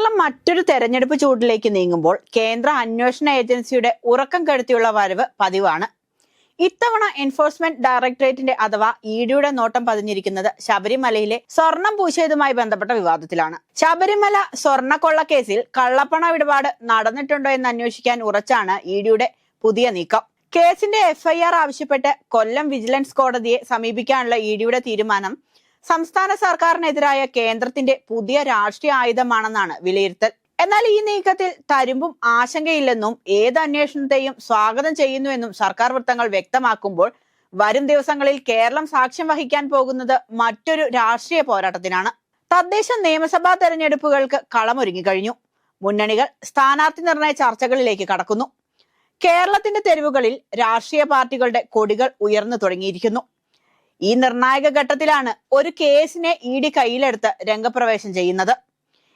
കേരളം മറ്റൊരു തെരഞ്ഞെടുപ്പ് ചൂടിലേക്ക് നീങ്ങുമ്പോൾ കേന്ദ്ര അന്വേഷണ ഏജൻസിയുടെ ഉറക്കം കെടുത്തിയുള്ള വരവ് പതിവാണ്. ഇത്തവണ എൻഫോഴ്സ്മെന്റ് ഡയറക്ടറേറ്റിന്റെ അഥവാ ഇഡിയുടെ നോട്ടം പതിഞ്ഞിരിക്കുന്നത് ശബരിമലയിലെ സ്വർണം പൂശിയതുമായി ബന്ധപ്പെട്ട വിവാദത്തിലാണ്. ശബരിമല സ്വർണക്കൊള്ള കേസിൽ കള്ളപ്പണ ഇടപാട് നടന്നിട്ടുണ്ടോ എന്ന് അന്വേഷിക്കാൻ ഉറച്ചാണ് ഇഡിയുടെ പുതിയ നീക്കം. കേസിന്റെ എഫ്ഐആർ ആവശ്യപ്പെട്ട് കൊല്ലം വിജിലൻസ് കോടതിയെ സമീപിക്കാനുള്ള ഇഡിയുടെ തീരുമാനം സംസ്ഥാന സർക്കാരിനെതിരായ കേന്ദ്രത്തിന്റെ പുതിയ രാഷ്ട്രീയ ആയുധമാണെന്നാണ് വിലയിരുത്തൽ. എന്നാൽ ഈ നീക്കത്തിൽ തരുമ്പും ആശങ്കയില്ലെന്നും ഏത് അന്വേഷണത്തെയും സ്വാഗതം ചെയ്യുന്നുവെന്നും സർക്കാർ വൃത്തങ്ങൾ വ്യക്തമാക്കുമ്പോൾ വരും ദിവസങ്ങളിൽ കേരളം സാക്ഷ്യം വഹിക്കാൻ പോകുന്നത് മറ്റൊരു രാഷ്ട്രീയ പോരാട്ടത്തിനാണ്. തദ്ദേശ നിയമസഭാ തെരഞ്ഞെടുപ്പുകൾക്ക് കളമൊരുങ്ങി കഴിഞ്ഞു മുന്നണികൾ സ്ഥാനാർത്ഥി നിർണയ ചർച്ചകളിലേക്ക് കടക്കുന്നു. കേരളത്തിന്റെ തെരുവുകളിൽ രാഷ്ട്രീയ പാർട്ടികളുടെ കൊടികൾ ഉയർന്നു തുടങ്ങിയിരിക്കുന്നു. ഈ നിർണായക ഘട്ടത്തിലാണ് ഒരു കേസിനെ ഇ ഡി കയ്യിലെടുത്ത് രംഗപ്രവേശം ചെയ്യുന്നത്.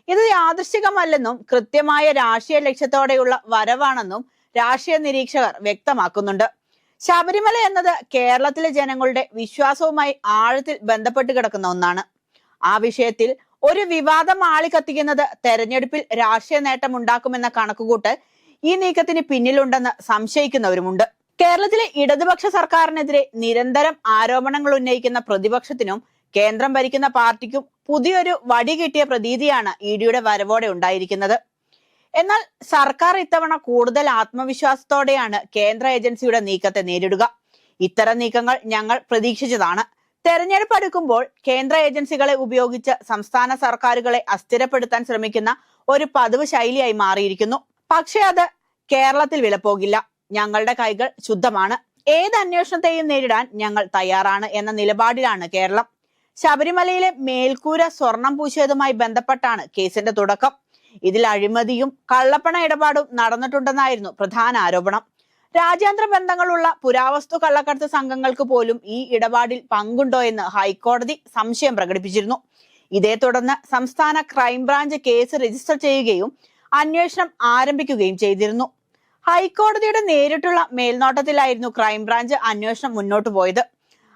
ഇത് യാദൃശികമല്ലെന്നും കൃത്യമായ രാഷ്ട്രീയ ലക്ഷ്യത്തോടെയുള്ള വരവാണെന്നും രാഷ്ട്രീയ നിരീക്ഷകർ വ്യക്തമാക്കുന്നുണ്ട്. ശബരിമല എന്നത് കേരളത്തിലെ ജനങ്ങളുടെ വിശ്വാസവുമായി ആഴത്തിൽ ബന്ധപ്പെട്ട് കിടക്കുന്ന ഒന്നാണ്. ആ വിഷയത്തിൽ ഒരു വിവാദം ആളിക്കത്തിക്കുന്നത് തെരഞ്ഞെടുപ്പിൽ രാഷ്ട്രീയ നേട്ടം ഉണ്ടാക്കുമെന്ന കണക്കുകൂട്ടൽ ഈ നീക്കത്തിന് പിന്നിലുണ്ടെന്ന് സംശയിക്കുന്നവരുമുണ്ട്. കേരളത്തിലെ ഇടതുപക്ഷ സർക്കാരിനെതിരെ നിരന്തരം ആരോപണങ്ങൾ ഉന്നയിക്കുന്ന പ്രതിപക്ഷത്തിനും കേന്ദ്രം ഭരിക്കുന്ന പാർട്ടിക്കും പുതിയൊരു വടി കിട്ടിയ പ്രതീതിയാണ് ഇ ഡിയുടെ വരവോടെ ഉണ്ടായിരിക്കുന്നത്. എന്നാൽ സർക്കാർ ഇത്തവണ കൂടുതൽ ആത്മവിശ്വാസത്തോടെയാണ് കേന്ദ്ര ഏജൻസിയുടെ നീക്കത്തെ നേരിടുക. ഇത്തരം നീക്കങ്ങൾ ഞങ്ങൾ പ്രതീക്ഷിച്ചതാണ്. തെരഞ്ഞെടുപ്പ് അടുക്കുമ്പോൾ കേന്ദ്ര ഏജൻസികളെ ഉപയോഗിച്ച് സംസ്ഥാന സർക്കാരുകളെ അസ്ഥിരപ്പെടുത്താൻ ശ്രമിക്കുന്ന ഒരു പതിവ് ശൈലിയായി മാറിയിരിക്കുന്നു. പക്ഷേ അത് കേരളത്തിൽ വിലപ്പോകില്ല. ഞങ്ങളുടെ കൈകൾ ശുദ്ധമാണ്. ഏത് അന്വേഷണത്തെയും നേരിടാൻ ഞങ്ങൾ തയ്യാറാണ് എന്ന നിലപാടിലാണ് കേരളം. ശബരിമലയിലെ മേൽക്കൂര സ്വർണം പൂശിയതുമായി ബന്ധപ്പെട്ടാണ് കേസിന്റെ തുടക്കം. ഇതിൽ അഴിമതിയും കള്ളപ്പണ ഇടപാടും നടന്നിട്ടുണ്ടെന്നായിരുന്നു പ്രധാന ആരോപണം. രാജ്യാന്തര ബന്ധങ്ങളുള്ള പുരാവസ്തു കള്ളക്കടത്ത് സംഘങ്ങൾക്ക് പോലും ഈ ഇടപാടിൽ പങ്കുണ്ടോ എന്ന് ഹൈക്കോടതി സംശയം പ്രകടിപ്പിച്ചിരുന്നു. ഇതേ തുടർന്ന് സംസ്ഥാന ക്രൈംബ്രാഞ്ച് കേസ് രജിസ്റ്റർ ചെയ്യുകയും അന്വേഷണം ആരംഭിക്കുകയും ചെയ്തിരുന്നു. ഹൈക്കോടതിയുടെ നേരിട്ടുള്ള മേൽനോട്ടത്തിലായിരുന്നു ക്രൈംബ്രാഞ്ച് അന്വേഷണം മുന്നോട്ടു പോയത്.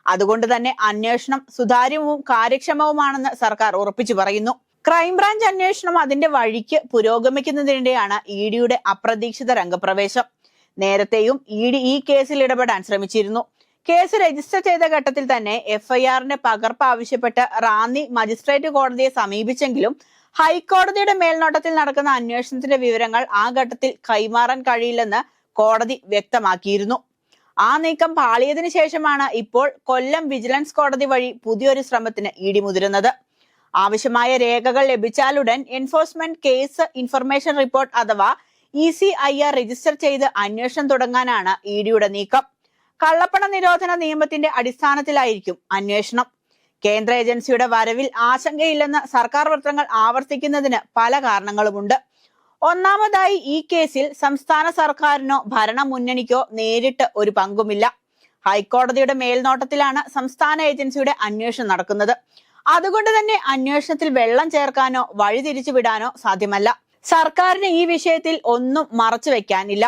അതുകൊണ്ട് തന്നെ അന്വേഷണം സുതാര്യവും കാര്യക്ഷമവുമാണെന്ന് സർക്കാർ ഉറപ്പിച്ചു പറയുന്നു. ക്രൈംബ്രാഞ്ച് അന്വേഷണം അതിന്റെ വഴിക്ക് പുരോഗമിക്കുന്നതിനിടെയാണ് ഇ ഡിയുടെ അപ്രതീക്ഷിത രംഗപ്രവേശം. നേരത്തെയും ഇ ഡി ഈ കേസിൽ ഇടപെടാൻ ശ്രമിച്ചിരുന്നു. കേസ് രജിസ്റ്റർ ചെയ്ത ഘട്ടത്തിൽ തന്നെ എഫ്ഐആറിന്റെ പകർപ്പ് ആവശ്യപ്പെട്ട് റാന്നി മജിസ്ട്രേറ്റ് കോടതിയെ സമീപിച്ചെങ്കിലും ഹൈക്കോടതിയുടെ മേൽനോട്ടത്തിൽ നടക്കുന്ന അന്വേഷണത്തിന്റെ വിവരങ്ങൾ ആ ഘട്ടത്തിൽ കൈമാറാൻ കഴിയില്ലെന്ന് കോടതി വ്യക്തമാക്കിയിരുന്നു. ആ നീക്കം പാളിയതിനു ശേഷമാണ് ഇപ്പോൾ കൊല്ലം വിജിലൻസ് കോടതി വഴി പുതിയൊരു ശ്രമത്തിന് ഇടിമുതിരുന്നത്. ആവശ്യമായ രേഖകൾ ലഭിച്ചാലുടൻ എൻഫോഴ്സ്മെന്റ് കേസ് ഇൻഫർമേഷൻ റിപ്പോർട്ട് അഥവാ E C I R register ചെയ്ത് അന്വേഷണം തുടങ്ങാനാണ് ഇ ഡിയുടെ നീക്കം. കള്ളപ്പണ നിരോധന നിയമത്തിന്റെ അടിസ്ഥാനത്തിലായിരിക്കും അന്വേഷണം. കേന്ദ്ര ഏജൻസിയുടെ വരവിൽ ആശങ്കയില്ലെന്ന് സർക്കാർ വൃത്തങ്ങൾ ആവർത്തിക്കുന്നതിന് പല കാരണങ്ങളുമുണ്ട്. ഒന്നാമതായി ഈ കേസിൽ സംസ്ഥാന സർക്കാരിനോ ഭരണ മുന്നണിക്കോ നേരിട്ട് ഒരു പങ്കുമില്ല. ഹൈക്കോടതിയുടെ മേൽനോട്ടത്തിലാണ് സംസ്ഥാന ഏജൻസിയുടെ അന്വേഷണം നടക്കുന്നത്. അതുകൊണ്ട് തന്നെ അന്വേഷണത്തിൽ വെള്ളം ചേർക്കാനോ വഴിതിരിച്ചു വിടാനോ സാധ്യമല്ല. സർക്കാരിന് ഈ വിഷയത്തിൽ ഒന്നും മറച്ചു വെക്കാനില്ല.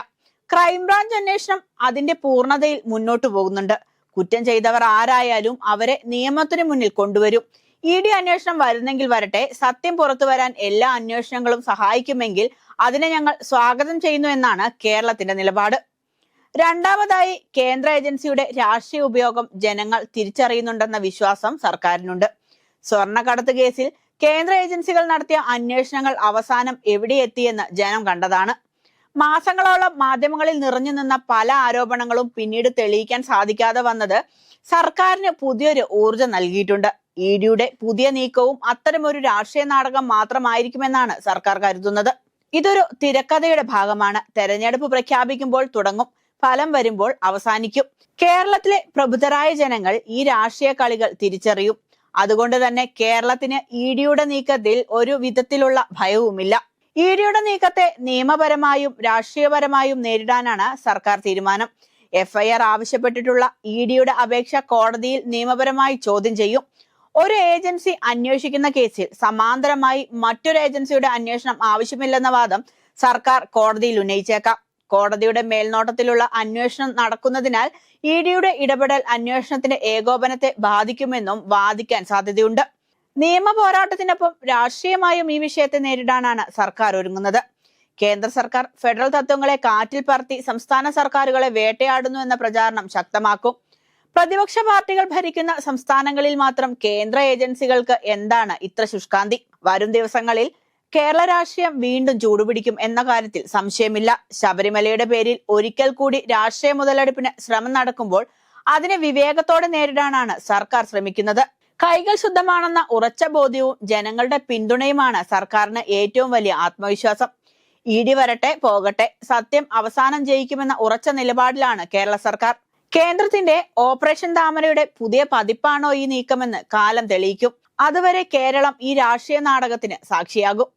ക്രൈംബ്രാഞ്ച് അന്വേഷണം അതിന്റെ പൂർണതയിൽ മുന്നോട്ടു പോകുന്നുണ്ട്. കുറ്റം ചെയ്തവർ ആരായാലും അവരെ നിയമത്തിന് മുന്നിൽ കൊണ്ടുവരും. ഇ ഡി അന്വേഷണം വരുന്നെങ്കിൽ വരട്ടെ. സത്യം പുറത്തു വരാൻ എല്ലാ അന്വേഷണങ്ങളും സഹായിക്കുമെങ്കിൽ അതിനെ ഞങ്ങൾ സ്വാഗതം ചെയ്യുന്നു എന്നാണ് കേരളത്തിന്റെ നിലപാട്. രണ്ടാമതായി കേന്ദ്ര ഏജൻസിയുടെ രാഷ്ട്രീയ ഉപയോഗം ജനങ്ങൾ തിരിച്ചറിയുന്നുണ്ടെന്ന വിശ്വാസം സർക്കാരിനുണ്ട്. സ്വർണക്കടത്ത് കേസിൽ കേന്ദ്ര ഏജൻസികൾ നടത്തിയ അന്വേഷണങ്ങൾ അവസാനം എവിടെയെത്തിയെന്ന് ജനം കണ്ടതാണ്. മാസങ്ങളോളം മാധ്യമങ്ങളിൽ നിറഞ്ഞു നിന്ന പല ആരോപണങ്ങളും പിന്നീട് തെളിയിക്കാൻ സാധിക്കാതെ വന്നത് സർക്കാരിന് പുതിയൊരു ഊർജം നൽകിയിട്ടുണ്ട്. ഇ ഡിയുടെ പുതിയ നീക്കവും അത്തരമൊരു രാഷ്ട്രീയ നാടകം മാത്രമായിരിക്കുമെന്നാണ് സർക്കാർ കരുതുന്നത്. ഇതൊരു തിരക്കഥയുടെ ഭാഗമാണ്. തെരഞ്ഞെടുപ്പ് പ്രഖ്യാപിക്കുമ്പോൾ തുടങ്ങും. ഫലം വരുമ്പോൾ അവസാനിക്കും. കേരളത്തിലെ പ്രബുദ്ധരായ ജനങ്ങൾ ഈ രാഷ്ട്രീയ കളികൾ തിരിച്ചറിയും. അതുകൊണ്ട് തന്നെ കേരളത്തിന് ഇ ഡിയുടെ നീക്കത്തിൽ ഒരു വിധത്തിലുള്ള ഭയവുമില്ല. ഇ ഡിയുടെ നീക്കത്തെ നിയമപരമായും രാഷ്ട്രീയപരമായും നേരിടാനാണ് സർക്കാർ തീരുമാനം. എഫ്ഐആർ ആവശ്യപ്പെട്ടിട്ടുള്ള ഇ ഡിയുടെ അപേക്ഷ കോടതിയിൽ നിയമപരമായി ചോദ്യം ചെയ്യും. ഒരു ഏജൻസി അന്വേഷിക്കുന്ന കേസിൽ സമാന്തരമായി മറ്റൊരു ഏജൻസിയുടെ അന്വേഷണം ആവശ്യമില്ലെന്ന വാദം സർക്കാർ കോടതിയിൽ ഉന്നയിച്ചേക്കാം. കോടതിയുടെ മേൽനോട്ടത്തിലുള്ള അന്വേഷണം നടക്കുന്നതിനാൽ ഇ ഡിയുടെ ഇടപെടൽ അന്വേഷണത്തിന്റെ ഏകോപനത്തെ ബാധിക്കുമെന്നും വാദിക്കാൻ സാധ്യതയുണ്ട്. നിയമ പോരാട്ടത്തിനൊപ്പം രാഷ്ട്രീയമായും ഈ വിഷയത്തെ നേരിടാനാണ് സർക്കാർ ഒരുങ്ങുന്നത്. കേന്ദ്ര സർക്കാർ ഫെഡറൽ തത്വങ്ങളെ കാറ്റിൽ പറത്തി സംസ്ഥാന സർക്കാരുകളെ വേട്ടയാടുന്നു എന്ന പ്രചാരണം ശക്തമാക്കും. പ്രതിപക്ഷ പാർട്ടികൾ ഭരിക്കുന്ന സംസ്ഥാനങ്ങളിൽ മാത്രം കേന്ദ്ര ഏജൻസികൾക്ക് എന്താണ് ഇത്ര ശുഷ്കാന്തി? വരും ദിവസങ്ങളിൽ കേരള രാഷ്ട്രീയം വീണ്ടും ചൂടുപിടിക്കും എന്ന കാര്യത്തിൽ സംശയമില്ല. ശബരിമലയുടെ പേരിൽ ഒരിക്കൽ കൂടി രാഷ്ട്രീയ മുതലെടുപ്പിന് ശ്രമം നടക്കുമ്പോൾ അതിനെ വിവേകത്തോടെ നേരിടാനാണ് സർക്കാർ ശ്രമിക്കുന്നത്. കൈകൾ ശുദ്ധമാണെന്ന ഉറച്ച ബോധ്യവും ജനങ്ങളുടെ പിന്തുണയുമാണ് സർക്കാരിന് ഏറ്റവും വലിയ ആത്മവിശ്വാസം. ഇടി വരട്ടെ പോകട്ടെ സത്യം അവസാനം ജയിക്കുമെന്ന ഉറച്ച നിലപാടിലാണ് കേരള സർക്കാർ. കേന്ദ്രത്തിന്റെ ഓപ്പറേഷൻ താമരയുടെ പുതിയ പതിപ്പാണോ ഈ നീക്കമെന്ന് കാലം തെളിയിക്കും. അതുവരെ കേരളം ഈ രാഷ്ട്രീയ നാടകത്തിന് സാക്ഷിയാകും.